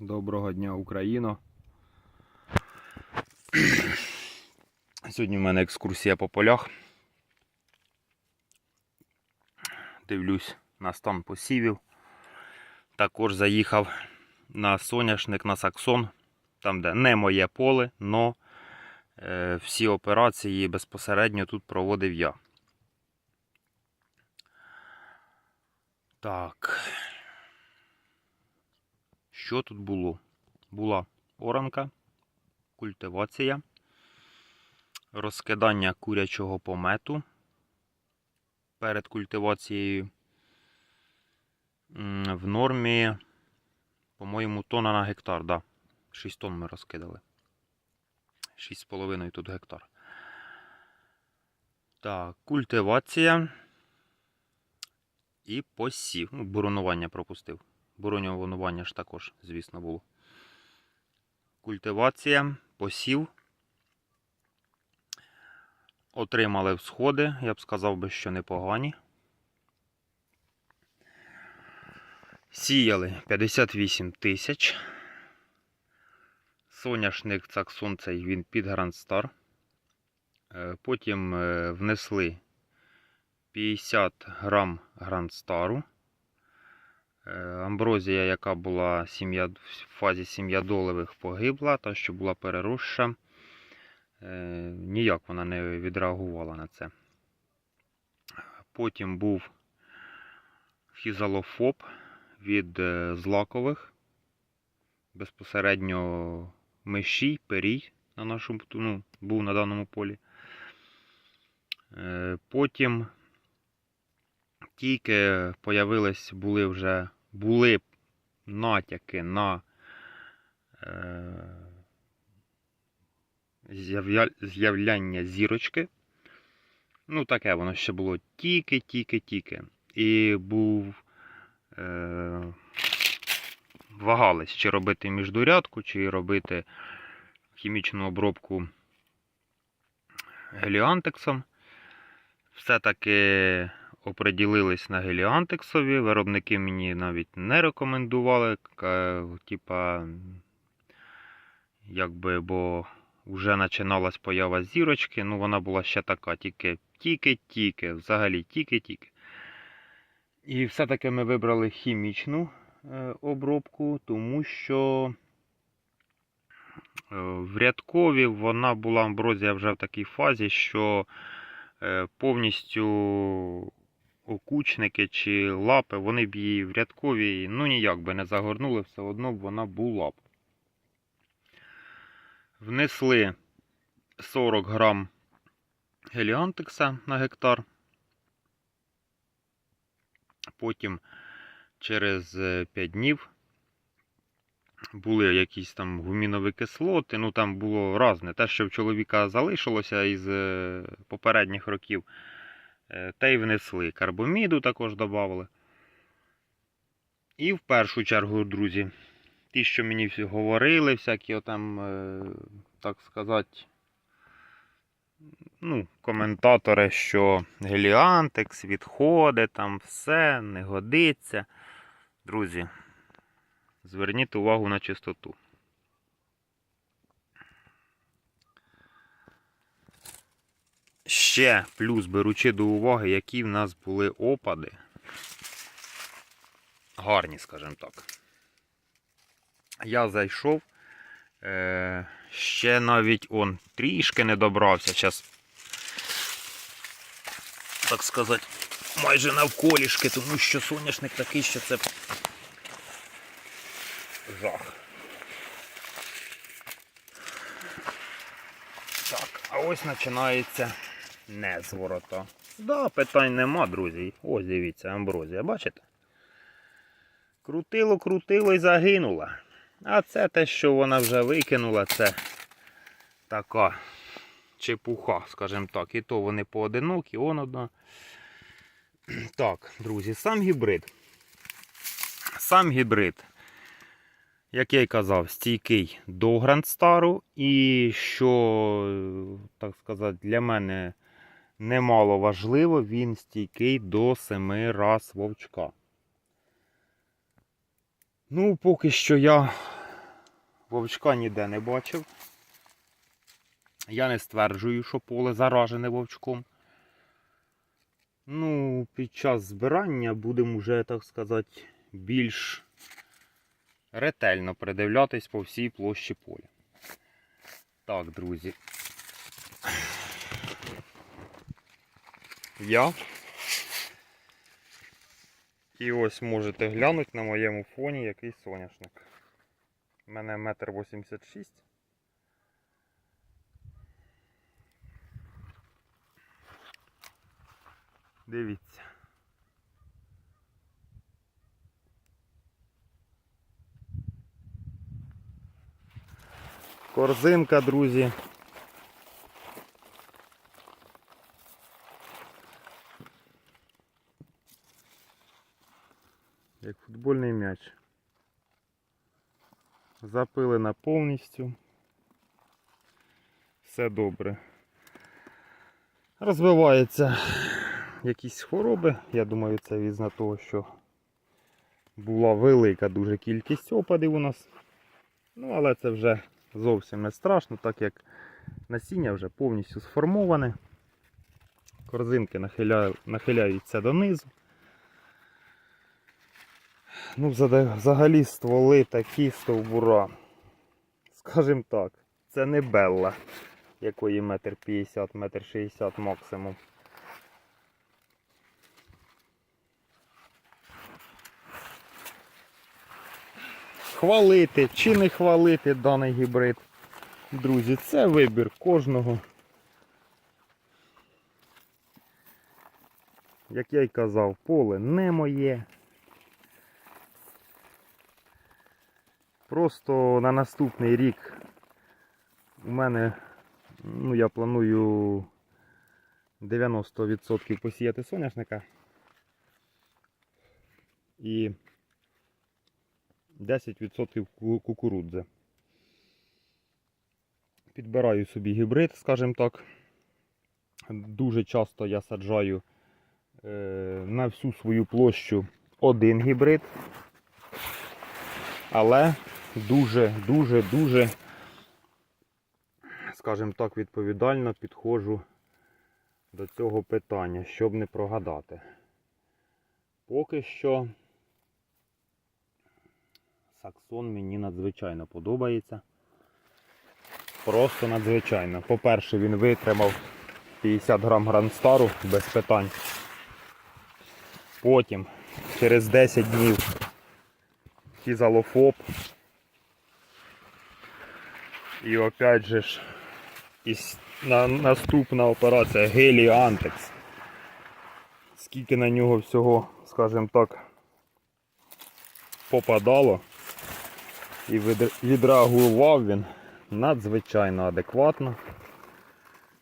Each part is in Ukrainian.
Доброго дня, Україно. Сьогодні в мене екскурсія по полях. Дивлюсь на стан посівів. Також заїхав на соняшник, на саксон, там, де не моє поле, но е, всі операції безпосередньо тут проводив я. Так. Що тут було? Була оранка, культивація, розкидання курячого помету перед культивацією. В нормі, по-моєму, тонна на гектар, да. 6 тонн ми розкидали. 6,5 тут гектар. Так, культивація і посів. Ну, буронування пропустив. Боронювання ж також, звісно, було. Культивація, посів. Отримали всходи, я б сказав би, що непогані. Сіяли 58 тисяч. Соняшник Цаксон цей він під Грандстар. Е, Потім е, внесли 50 грам Грандстару. Амброзія, яка була сім'я, в фазі сім'ядолових погибла, та що була переросша, е, ніяк вона не відреагувала на це. Потім був фізалофоб від е, злакових, безпосередньо мишій, перій на нашому, ну, був на даному полі. Е, Потім тільки появились, були вже були натяки на е, з'являння зірочки. Ну, таке воно ще було тільки-тільки-тільки. І був. Е, вагались, чи робити міждурядку, чи робити хімічну обробку геліантексом. Все-таки оприділились на геліантексові. Виробники мені навіть не рекомендували. Типа, якби, бо вже починалась поява зірочки. Ну, вона була ще така, тільки тільки-тільки, взагалі тільки-тільки. І все-таки ми вибрали хімічну е, обробку, тому що е, в рядкові вона була амброзія вже в такій фазі, що е, повністю окучники чи лапи, вони б її в рядковій ну ніяк би не загорнули, все одно б вона була б. Внесли 40 грам геліантекса на гектар. Потім через 5 днів були якісь там гумінові кислоти. Ну там було різне. Те, що в чоловіка залишилося із е, попередніх років, е, те й внесли. Карбоміду також додали. І в першу чергу, друзі, ті, що мені всі говорили, всякі там, е, так сказати, ну, коментатори, що Геліантекс відходить, там все, не годиться. Друзі, зверніть увагу на чистоту. Ще плюс беручи до уваги, які в нас були опади. Гарні, скажімо так. Я зайшов. Е, ще навіть он трішки не добрався. Зараз, так сказати, майже навколішки, тому що соняшник такий, що це жах. Так, а ось починається незворота. Да, питань нема, друзі. Ось дивіться, амброзія, бачите? Крутило, крутило і загинула. А це те, що вона вже викинула, це така чепуха, скажімо так. І то вони поодинокі, он одна. Так, друзі, сам гібрид. Сам гібрид, як я й казав, стійкий до Грандстару. І що, так сказати, для мене немало важливо, він стійкий до 7 раз вовчка. Ну, поки що я Вовчка ніде не бачив. Я не стверджую, що поле заражене вовчком. Ну, під час збирання будемо вже, так сказати, більш ретельно придивлятись по всій площі поля. Так, друзі. Я. І ось можете глянути на моєму фоні який соняшник. У мене метр вісімдесят шість. Дивіться. Корзинка, друзі. Як футбольний м'яч. Запилена повністю. Все добре. Розвиваються якісь хвороби. Я думаю, це візна того, що була велика дуже кількість опадів у нас. Ну, але це вже зовсім не страшно, так як насіння вже повністю сформоване. Корзинки нахиляю, нахиляються донизу. Ну, взагалі стволи такі стовбура. Скажімо так, це не Белла, якої метр п'ятдесят, метр шістдесят максимум. Хвалити чи не хвалити даний гібрид. Друзі, це вибір кожного. Як я й казав, поле не моє. Просто на наступний рік у мене, ну я планую 90% посіяти соняшника. І 10% ку- кукурудзи. Підбираю собі гібрид, скажімо так. Дуже часто я саджаю е, на всю свою площу один гібрид. Але дуже, дуже, дуже, скажімо так, відповідально підходжу до цього питання, щоб не прогадати. Поки що Саксон мені надзвичайно подобається. Просто надзвичайно. По-перше, він витримав 50 грам гранстару без питань. Потім, через 10 днів, хізалофоб. І опять же ж, на, наступна операція Геліантекс. Скільки на нього всього, скажімо так, попадало. І відреагував він надзвичайно адекватно.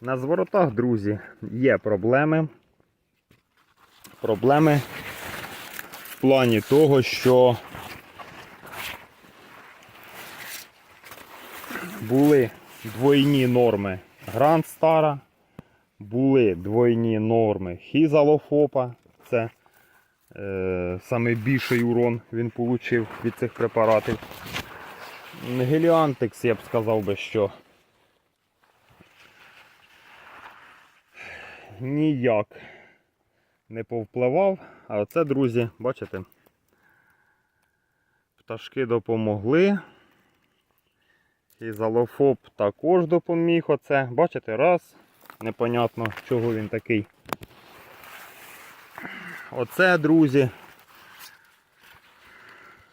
На зворотах, друзі, є проблеми. Проблеми в плані того, що були двойні норми Гранд Стара, були двойні норми Хізалофопа. Це е, саме більший урон він отримав від цих препаратів. Геліантекс, я б сказав би, що ніяк не повпливав. А оце, друзі, бачите, пташки допомогли. І залофоб також допоміг оце. Бачите, раз. Непонятно, чого він такий. Оце, друзі.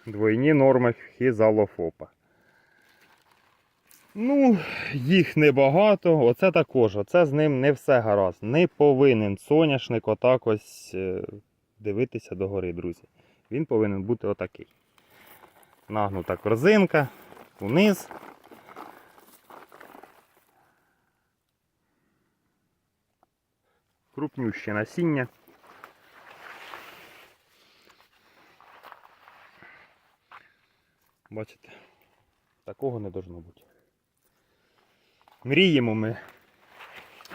Двойні норми хізалофопа. Ну, їх небагато, оце також, оце з ним не все гаразд. Не повинен соняшник отак ось е, дивитися догори, друзі. Він повинен бути отакий. Нагнута корзинка, вниз. Крупнюще насіння. Бачите, такого не должно бути. Мріємо ми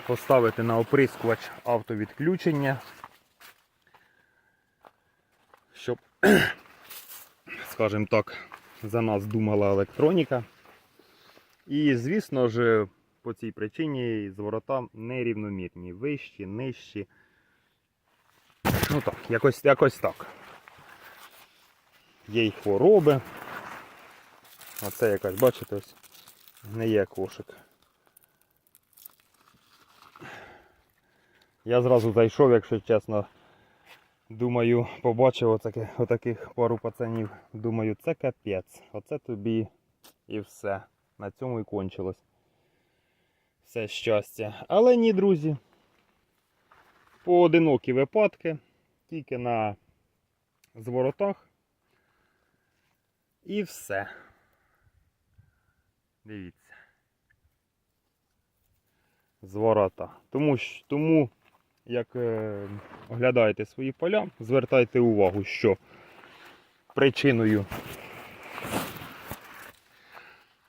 поставити на оприскувач автовідключення, щоб, скажімо так, за нас думала електроніка. І, звісно ж, по цій причині зворота нерівномірні. Вищі, нижчі. Ну так, якось, якось так. Є й хвороби. Оце якась, бачите, ось не є кошик. Я зразу зайшов, якщо чесно. Думаю, побачив отаке, отаких пару пацанів. Думаю, це капець. Оце тобі і все. На цьому і кончилось. Все щастя. Але ні, друзі. Поодинокі випадки. Тільки на зворотах. І все. Дивіться. Зворота. Тому, тому як е, оглядаєте свої поля, звертайте увагу, що причиною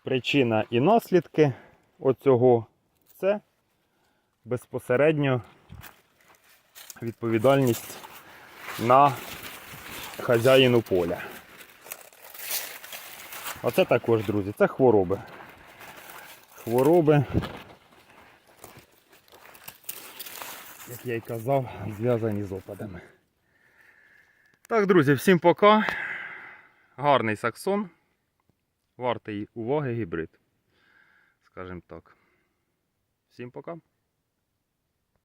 причина і наслідки оцього це безпосередньо відповідальність на хазяїну поля. Оце також, друзі, це хвороби. Хвороби, як я й казав, зв'язані з опадами. Так, друзі, всім пока. Гарний саксон. Вартий уваги гібрид. Скажімо так. Всім пока.